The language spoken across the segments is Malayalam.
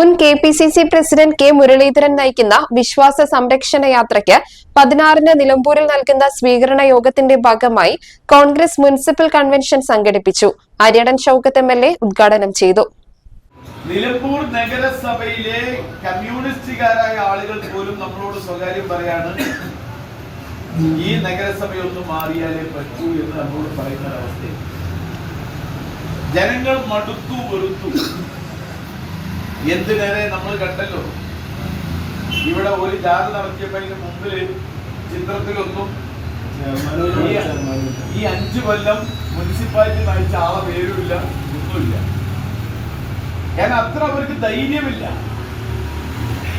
മുൻ K P C C president K Muraleedharan നയിക്കുന്ന വിശ്വാസ സംരക്ഷണ യാത്രയ്ക്ക് പതിനാറിന് നിലമ്പൂരിൽ നൽകുന്ന സ്വീകരണ യോഗത്തിന്റെ ഭാഗമായി കോൺഗ്രസ് മുനിസിപ്പൽ കൺവെൻഷൻ സംഘടിപ്പിച്ചു. Aryadan Shoukath M L A ഉദ്ഘാടനം ചെയ്തു. നിലമ്പൂർ നഗരസഭയിലെ കമ്മ്യൂണിസ്റ്റുകാരായ ആളുകൾ പോലും നമ്മളോട് സ്വകാര്യം പറയാണ് ഈ നഗരസഭയൊന്നും മാറിയാലേ പറ്റൂ എന്ന് നമ്മളോട് പറയുന്ന ഒരവസ്ഥയിൽ ജനങ്ങൾ മടുത്തു വെറുത്തു. എന്തിനേറെ നമ്മൾ കണ്ടല്ലോ? ഇവിടെ ഒരു ജാഥ നടത്തിയപ്പോ അതിന് മുമ്പിൽ ചിത്രത്തിലൊന്നും ഈ- അഞ്ചു കൊല്ലം മുനിസിപ്പാലിറ്റി നയിച്ച ആളെ പേരുമില്ല ഒന്നുമില്ല. കാരണം അത്ര അവർക്ക് ധൈര്യമില്ല.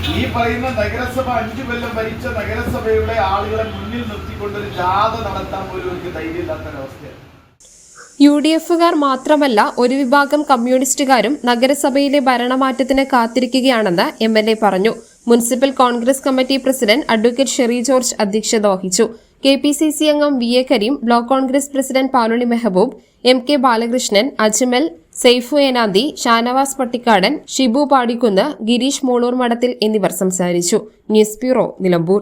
ഈ പറയുന്ന നഗരസഭ അഞ്ചു കൊല്ലം ഭരിച്ച നഗരസഭയുടെ ആളുകളെ മുന്നിൽ നിർത്തിക്കൊണ്ട് ഒരു ജാഥ നടത്താൻ പോലും അവർക്ക് ധൈര്യമില്ലാത്തൊരവസ്ഥയാണ്. യു ഡി എഫുകാർ മാത്രമല്ല ഒരു വിഭാഗം കമ്മ്യൂണിസ്റ്റുകാരും നഗരസഭയിലെ ഭരണമാറ്റത്തിന് കാത്തിരിക്കുകയാണെന്ന് എം എൽ എ പറഞ്ഞു. Municipal Congress committee president advocate Sherry George അധ്യക്ഷത വഹിച്ചു. കെ പി സി സി അംഗം V A Kareem block Congress president Paluli Mehaboob M K Balakrishnan Ajmal Saifu Enanthi Shanavas Pattikkadan Shibu Padikkunnu Girish Moloor Madathil എന്നിവർ സംസാരിച്ചു. News bureau Nilambur.